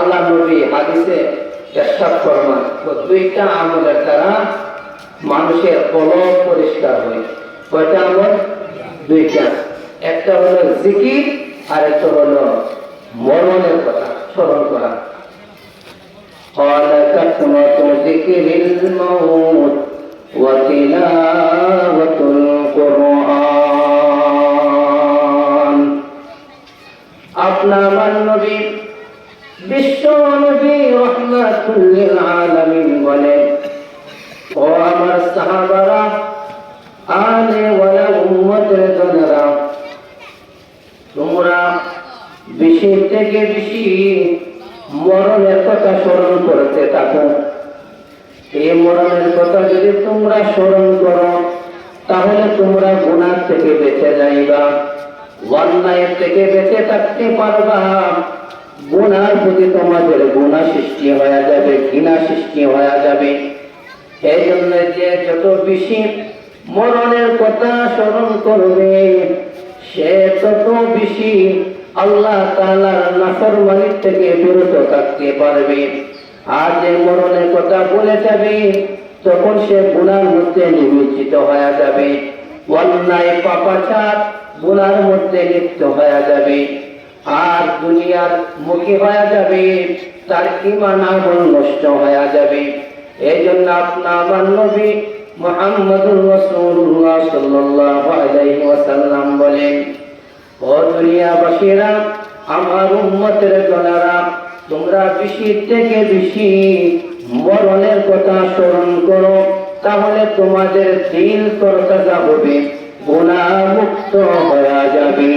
আল্লাহ নবী হাদিসে ইরশাদ ফরমান তো দুইটা আমলের দ্বারা মানুষের কলম পরিষ্কার হয় কয়টা আমল দুইটা একটা হলো জিকির আর একটা হলো মরণের কথা স্মরণ করা قال كثرة ذكر الموت وتلاوة القرآن আপনার আমার নবী বিশ্ব নবী রহমাতুল্লিল ও আমার সাহাবারা থেকে বেশি মরণের কথা স্মরণ করতে থাকো। এই মরণের কথা যদি তোমরা স্মরণ করো, তাহলে তোমরা গুণার থেকে বেঁচে যাইবা অন্যায়ের থেকে বেঁচে থাকতে পারবা। প্রতি তোমাদের গুণা সৃষ্টি হয়ে যাবে, ঘৃণা সৃষ্টি হয়ে যাবে। এই জন্য যে যত বেশি মরণের কথা স্মরণ করবে, সে তত বেশি আল্লাহ তাআলার নাফরমানির থেকে বিরত থাকতে পারবে। আর যে মরণের কথা বলে যাবে, তখন সে গুণার মধ্যে নিমজ্জিত হয়ে যাবে। অন্যায় পাপাচার গুণার মধ্যে লিপ্ত হয়ে যাবে। আর দুনিয়ার মুখী হয়ে যাবে, তার ইমান আমল নষ্ট হয়ে যাবে। এই জন্য আপনার আমার মোহাম্মদুর সাল্লাল্লাহু আলাইহি ওয়াসাল্লাম বলেন, ও আমার উম্মতের জনেরা, তোমরা বেশি থেকে বেশি মরণের কথা স্মরণ করো, তাহলে তোমাদের দিল তরতাজা হবে গুণা মুক্ত হয়ে যাবে।